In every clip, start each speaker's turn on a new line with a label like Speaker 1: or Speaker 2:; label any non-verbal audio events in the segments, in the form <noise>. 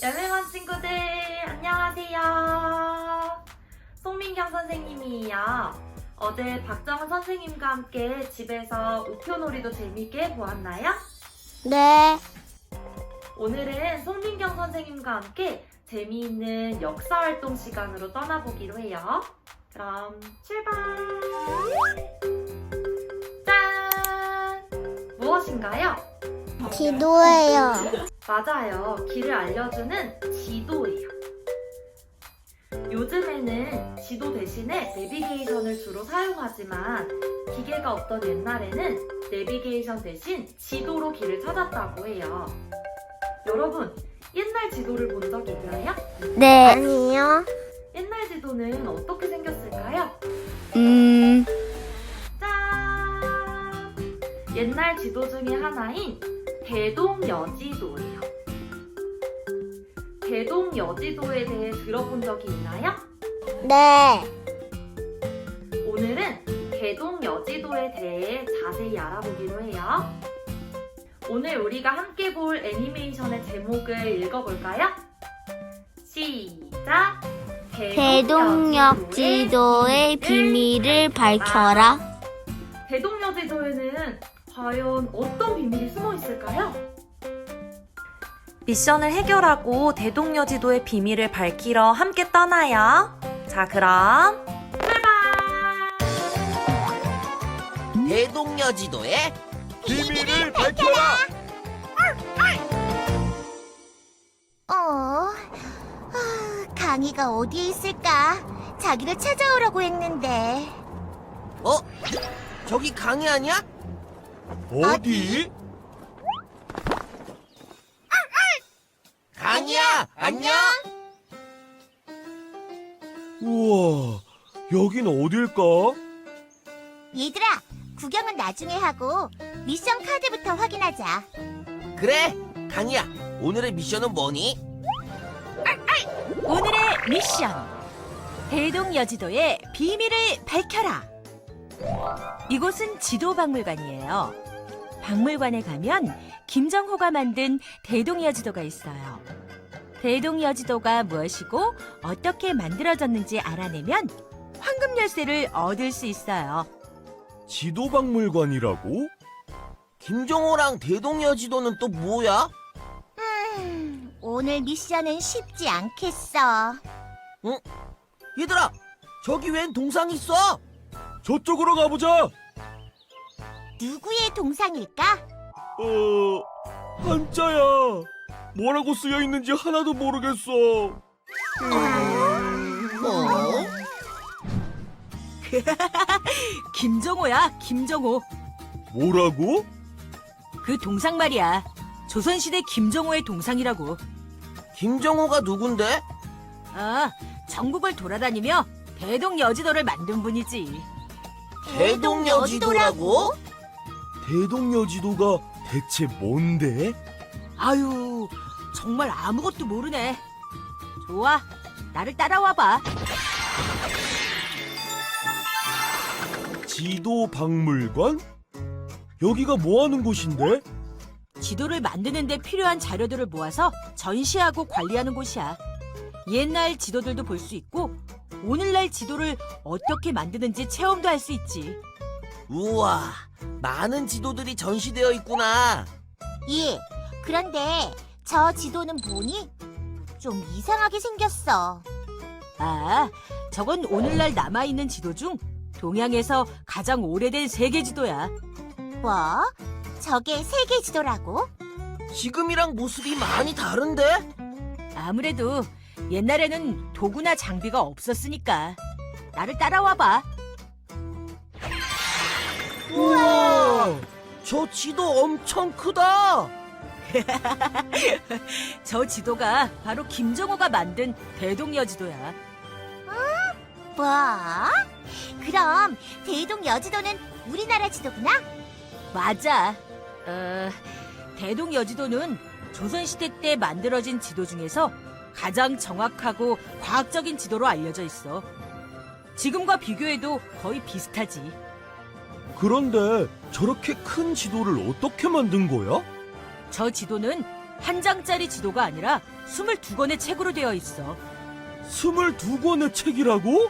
Speaker 1: 열매만 친구들 안녕하세요. 송민경 선생님이에요. 어제 박정은 선생님과 함께 집에서 우표놀이도 재밌게 보았나요?
Speaker 2: 네.
Speaker 1: 오늘은 송민경 선생님과 함께 재미있는 역사활동 시간으로 떠나보기로 해요. 그럼 출발! 무엇인가요?
Speaker 2: 지도예요.
Speaker 1: 맞아요. 길을 알려주는 지도예요. 요즘에는 지도 대신에 내비게이션을 주로 사용하지만 기계가 없던 옛날에는 내비게이션 대신 지도로 길을 찾았다고 해요. 여러분, 옛날 지도를 본 적 있나요?
Speaker 2: 네. 아니요.
Speaker 1: 옛날 지도는 어떻게 생겼을까요?
Speaker 2: 음,
Speaker 1: 옛날 지도 중에 하나인 대동여지도예요. 대동여지도에 대해 들어본 적이 있나요?
Speaker 2: 네.
Speaker 1: 오늘은 대동여지도에 대해 자세히 알아보기로 해요. 오늘 우리가 함께 볼 애니메이션의 제목을 읽어볼까요? 시작!
Speaker 2: 대동역 지도의 비밀을 밝혀라.
Speaker 1: 대동여 지도에는 과연 어떤 비밀이 숨어 있을까요? 미션을 해결하고 대동여지도의 비밀을 밝히러 함께 떠나요. 자, 그럼 출발!
Speaker 3: 대동여지도의
Speaker 4: 비밀을 밝혀라!
Speaker 2: 어, 아, 강이가 어디에 있을까? 자기를 찾아오라고 했는데.
Speaker 3: 어? 저기 강이 아니야?
Speaker 4: 어디?
Speaker 3: 강이야 안녕
Speaker 4: 우와, 여긴 어딜까?
Speaker 2: 얘들아, 구경은 나중에 하고 미션 카드부터 확인하자.
Speaker 3: 그래 강이야 오늘의 미션은 뭐니?
Speaker 5: 오늘의 미션 대동 여지도의 비밀을 밝혀라 이곳은 지도박물관이에요 박물관에 가면 김정호가 만든 대동여지도가 있어요 대동여지도가 무엇이고 어떻게 만들어졌는지 알아내면 황금 열쇠를 얻을 수 있어요
Speaker 4: 지도박물관이라고?
Speaker 3: 김정호랑 대동여 지도는 또 뭐야?
Speaker 2: 음, 오늘 미션은 쉽지 않겠어.
Speaker 3: 얘들아 저기 웬 동상 있어?
Speaker 4: 저쪽으로 가보자!
Speaker 2: 누구의 동상일까?
Speaker 4: 어, 한자야. 뭐라고 쓰여 있는지 하나도 모르겠어.
Speaker 3: 어? <laughs>
Speaker 5: 김정호야 김정호
Speaker 4: 뭐라고?
Speaker 5: 그 동상 말이야 조선시대 김정호의 동상이라고
Speaker 3: 김정호가 누군데?
Speaker 5: 아 전국을 돌아다니며 대동여지도를 만든 분이지
Speaker 3: 대동여지도라고?
Speaker 4: 대동여지도가 대체 뭔데?
Speaker 5: 아유, 정말 아무것도 모르네. 좋아, 나를 따라와봐.
Speaker 4: 지도박물관? 여기가 뭐 하는 곳인데?
Speaker 5: 지도를 만드는데 필요한 자료들을 모아서 전시하고 관리하는 곳이야. 옛날 지도들도 볼 수 있고, 오늘날 지도를 어떻게 만드는지 체험도 할 수 있지.
Speaker 3: 우와 많은 지도들이 전시되어 있구나
Speaker 2: 예. 그런데 저 지도는 뭐니? 좀 이상하게 생겼어.
Speaker 5: 아, 저건 오늘날 남아있는 지도 중 동양에서 가장 오래된 세계 지도야.
Speaker 2: 뭐? 저게 세계 지도라고?
Speaker 3: 지금이랑 모습이 많이 다른데?
Speaker 5: 아무래도 옛날에는 도구나 장비가 없었으니까. 나를 따라와 봐.
Speaker 3: 우와 저 지도 엄청 크다 <laughs>
Speaker 5: 저 지도가 바로 김정호가 만든 대동여 지도야.
Speaker 2: 뭐? 그럼 대동 여지도는 우리나라 지도구나?
Speaker 5: 맞아. 어, 대동여 지도는 조선시대 때 만들어진 지도 중에서 가장 정확하고 과학적인 지도로 알려져 있어. 지금과 비교해도 거의 비슷하지.
Speaker 4: 그런데 저렇게 큰 지도를 어떻게 만든 거야?
Speaker 5: 저 지도는 한 장짜리 지도가 아니라 22권의 책으로 되어 있어.
Speaker 4: 22권의 책이라고?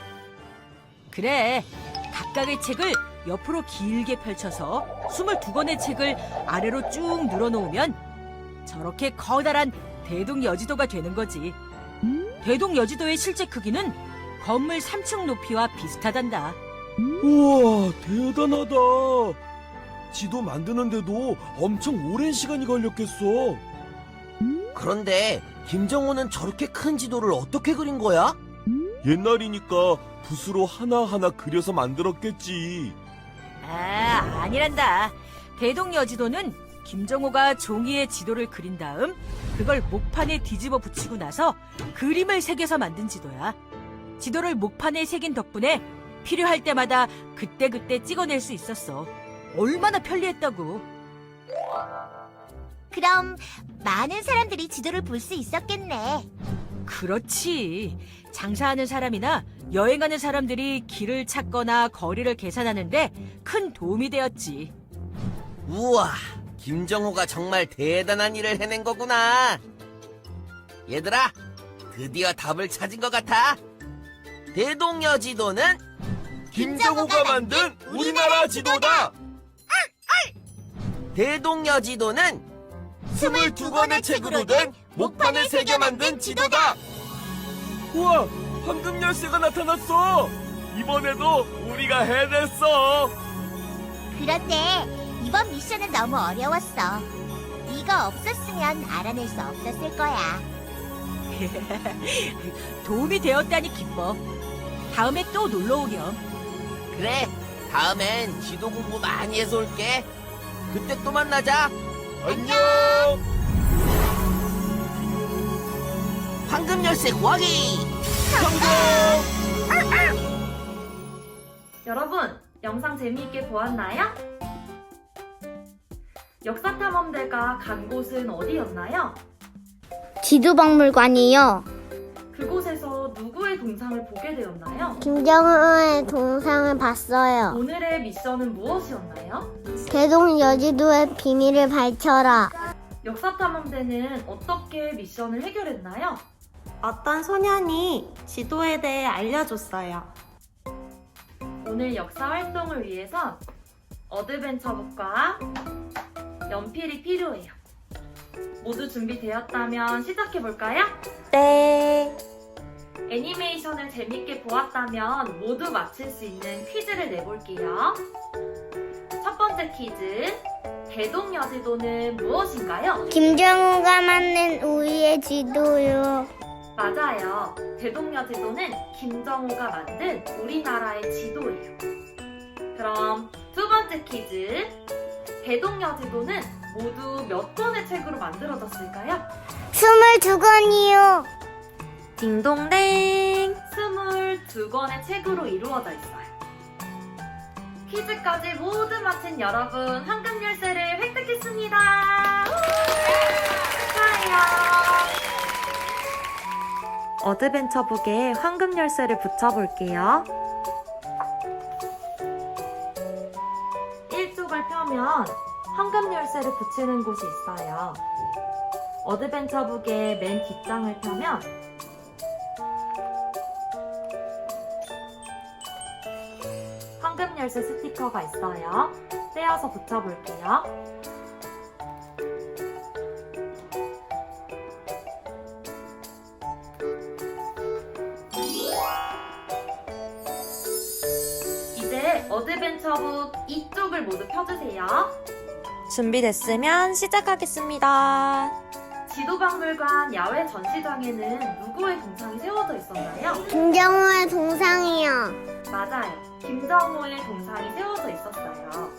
Speaker 5: 그래. 각각의 책을 옆으로 길게 펼쳐서 22권의 책을 아래로 쭉 늘어놓으면 저렇게 커다란 대동여지도가 되는 거지. 대동여지도의 실제 크기는 건물 3층 높이와 비슷하단다.
Speaker 4: 우와, 대단하다. 지도 만드는데도 엄청 오랜 시간이 걸렸겠어.
Speaker 3: 그런데 김정호는 저렇게 큰 지도를 어떻게 그린 거야?
Speaker 4: 옛날이니까 붓으로 하나하나 그려서 만들었겠지.
Speaker 5: 아, 아니란다. 대동여 지도는 김정호가 종이에 지도를 그린 다음 그걸 목판에 뒤집어 붙이고 나서 그림을 새겨서 만든 지도야. 지도를 목판에 새긴 덕분에 필요할 때마다 그때그때 찍어낼 수 있었어. 얼마나 편리했다고.
Speaker 2: 그럼 많은 사람들이 지도를 볼 수 있었겠네.
Speaker 5: 그렇지. 장사하는 사람이나 여행하는 사람들이 길을 찾거나 거리를 계산하는데 큰 도움이 되었지.
Speaker 3: 우와, 김정호가 정말 대단한 일을 해낸 거구나. 얘들아, 드디어 답을 찾은 것 같아. 대동여지도는
Speaker 2: 김정호가 만든
Speaker 4: 우리나라 지도다.
Speaker 3: 대동여 지도는
Speaker 4: 22권의 책으로 된 목판에 새겨 만든 지도다. 우와, 황금 열쇠가 나타났어. 이번에도 우리가 해냈어.
Speaker 2: 그런데 이번 미션은 너무 어려웠어. 네가 없었으면 알아낼 수 없었을 거야. <laughs>
Speaker 5: 도움이 되었다니 기뻐. 다음에 또 놀러 오렴.
Speaker 3: 그래. 다음엔 지도 공부 많이 해서 올게. 그때 또 만나자.
Speaker 4: 안녕.
Speaker 3: 황금 열쇠 구하기.
Speaker 1: 여러분, 영상 재미있게 보았나요? 역사 탐험대가 간 곳은 어디였나요?
Speaker 6: 지도박물관이요.
Speaker 1: 그곳에서 동상을 보게 되었나요?
Speaker 6: 김정은의 동상을 봤어요.
Speaker 1: 오늘의 미션은 무엇이었나요?
Speaker 6: 대동 여지도의 비밀을 밝혀라.
Speaker 1: 역사 탐험대는 어떻게 미션을 해결했나요?
Speaker 7: 어떤 소년이 지도에 대해 알려줬어요.
Speaker 1: 오늘 역사 활동을 위해서 어드벤처북과 연필이 필요해요. 모두 준비되었다면 시작해볼까요?
Speaker 7: 네.
Speaker 1: 애니메이션을 재밌게 보았다면 모두 맞힐 수 있는 퀴즈를 내볼게요. 첫 번째 퀴즈. 대동여지도는 무엇인가요?
Speaker 6: 김정우가 만든 우리의 지도요.
Speaker 1: 맞아요. 대동여지도는 김정호가 만든 우리나라의 지도예요. 그럼 두 번째 퀴즈. 대동여지도는 모두 몇 권의 책으로 만들어졌을까요?
Speaker 6: 스물두 권이요.
Speaker 7: 딩동댕.
Speaker 1: 22권의 책으로 이루어져 있어요. 퀴즈까지 모두 마친 여러분, 황금 열쇠를 획득했습니다. 축하해요.
Speaker 7: 어드벤처북에 황금 열쇠를 붙여볼게요.
Speaker 1: 1쪽을 펴면 황금 열쇠를 붙이는 곳이 있어요. 어드벤처북의 맨 뒷장을 펴면 황금 열쇠 스티커가 있어요. 떼어서 붙여볼게요. 이제 어드벤처북 이쪽을 모두 펴주세요.
Speaker 7: 준비됐으면 시작하겠습니다.
Speaker 1: 지도박물관 야외 전시장에는 누구의 동상이 세워져 있었나요?
Speaker 6: 김정우의 동상이요.
Speaker 1: 맞아요. 김정호의 동상이 세워져 있었어요.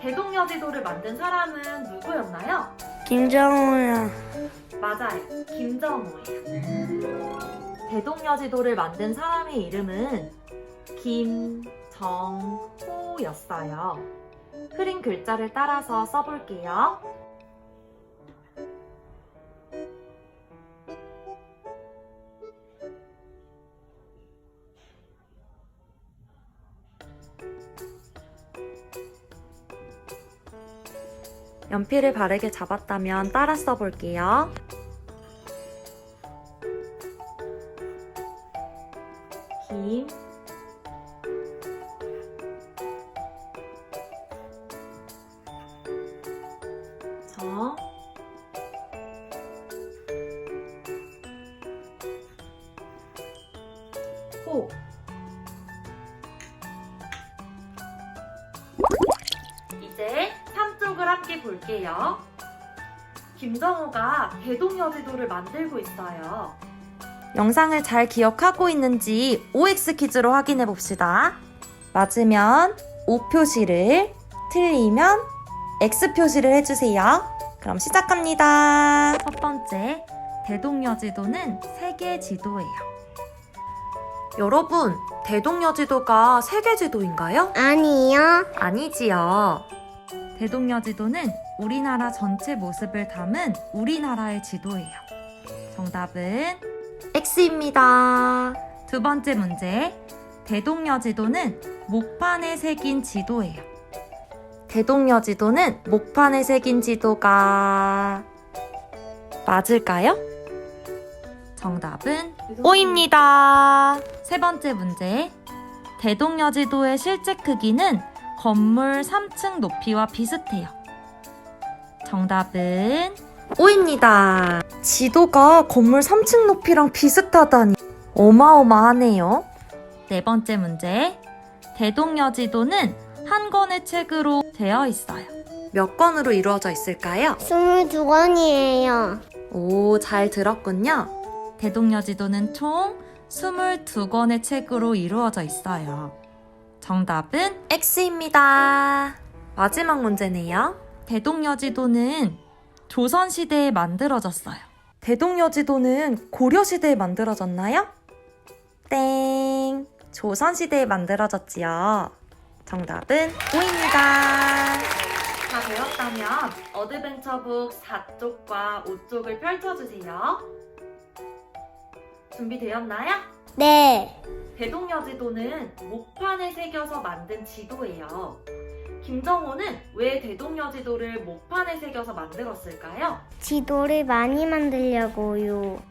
Speaker 1: 대동여지도를 만든 사람은 누구였나요?
Speaker 6: 김정우요.
Speaker 1: 맞아요. 김정호예요. 대동여지도를 만든 사람의 이름은 김정호였어요. 흐린 글자를 따라서 써볼게요.
Speaker 7: 연필을 바르게 잡았다면 따라 써볼게요. 김, 정, 호.
Speaker 1: 3쪽을 함께 볼게요. 김정호가 대동여지도를 만들고 있어요.
Speaker 7: 영상을 잘 기억하고 있는지 OX 퀴즈로 확인해 봅시다. 맞으면 O 표시를, 틀리면 X 표시를 해주세요. 그럼 시작합니다. 첫 번째, 대동여지도는 세계 지도예요. 여러분, 대동여지도가 세계 지도인가요?
Speaker 6: 아니요.
Speaker 7: 아니지요. 대동여 지도는 우리나라 전체 모습을 담은 우리나라의 지도예요. 정답은 X입니다. 두 번째 문제. 대동여 지도는 목판에 새긴 지도예요. 대동여 지도는 목판에 새긴 지도가 맞을까요? 정답은 O입니다. 세 번째 문제. 대동여 지도의 실제 크기는 건물 3층 높이와 비슷해요. 정답은 O입니다. 지도가 건물 3층 높이랑 비슷하다니 어마어마하네요. 네 번째 문제. 대동여 지도는 한 권의 책으로 되어 있어요. 몇 권으로 이루어져 있을까요?
Speaker 6: 22권이에요.
Speaker 7: 오, 잘 들었군요. 대동여 지도는 총 22권의 책으로 이루어져 있어요. 정답은 X입니다. 마지막 문제네요. 대동여지도는 조선시대에 만들어졌어요. 대동여지도는 고려시대에 만들어졌나요? 땡. 조선시대에 만들어졌지요. 정답은 O입니다.
Speaker 1: 다 배웠다면 어드벤처북 4쪽과 5쪽을 펼쳐주세요. 준비되었나요?
Speaker 6: 네.
Speaker 1: 대동여지도는 목판에 새겨서 만든 지도예요. 김정호는 왜 대동여지도를 목판에 새겨서 만들었을까요?
Speaker 6: 지도를 많이 만들려고요.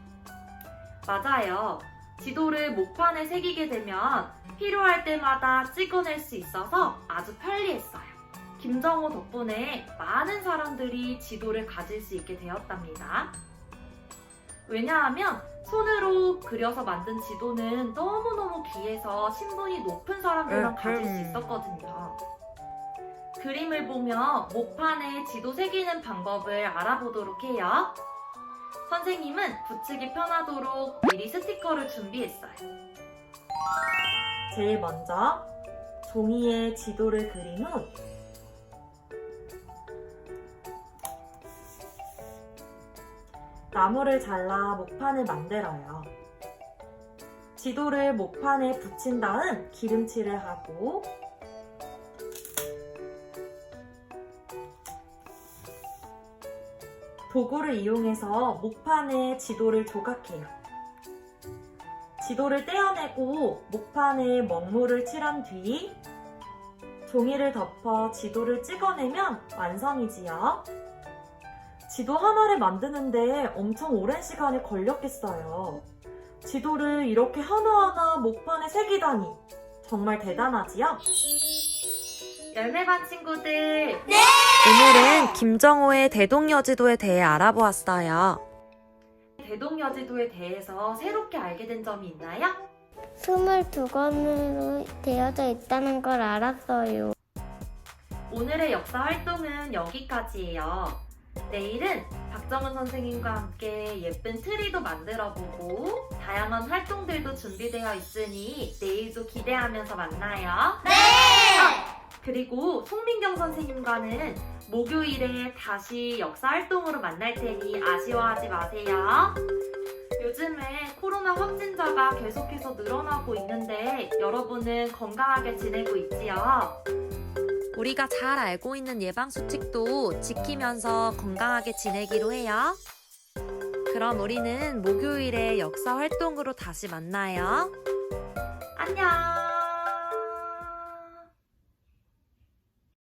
Speaker 1: 맞아요. 지도를 목판에 새기게 되면 필요할 때마다 찍어낼 수 있어서 아주 편리했어요. 김정호 덕분에 많은 사람들이 지도를 가질 수 있게 되었답니다. 왜냐하면 손으로 그려서 만든 지도는 너무너무 귀해서 신분이 높은 사람들만 가질 수 있었거든요. 그림을 보며 목판에 지도 새기는 방법을 알아보도록 해요. 선생님은 붙이기 편하도록 미리 스티커를 준비했어요.
Speaker 7: 제일 먼저 종이에 지도를 그린 후 나무를 잘라 목판을 만들어요. 지도를 목판에 붙인 다음 기름칠을 하고 도구를 이용해서 목판에 지도를 조각해요. 지도를 떼어내고 목판에 먹물을 칠한 뒤 종이를 덮어 지도를 찍어내면 완성이지요. 지도 하나를 만드는데 엄청 오랜 시간이 걸렸겠어요. 지도를 이렇게 하나하나 목판에 새기다니 정말 대단하지요?
Speaker 1: 열매반 친구들,
Speaker 7: 오늘은 김정호의 대동여지도에 대해 알아보았어요.
Speaker 1: 대동여지도에 대해서 새롭게 알게 된 점이 있나요?
Speaker 6: 22권으로 되어져 있다는 걸 알았어요.
Speaker 1: 오늘의 역사 활동은 여기까지예요. 내일은 박정은 선생님과 함께 예쁜 트리도 만들어보고 다양한 활동들도 준비되어 있으니 내일도 기대하면서 만나요. 네! 그리고 송민경 선생님과는 목요일에 다시 역사 활동으로 만날 테니 아쉬워하지 마세요. 요즘에 코로나 확진자가 계속해서 늘어나고 있는데 여러분은 건강하게 지내고 있지요?
Speaker 7: 우리가 잘 알고 있는 예방수칙도 지키면서 건강하게 지내기로 해요. 그럼 우리는 목요일에 역사 활동으로 다시 만나요.
Speaker 1: 안녕!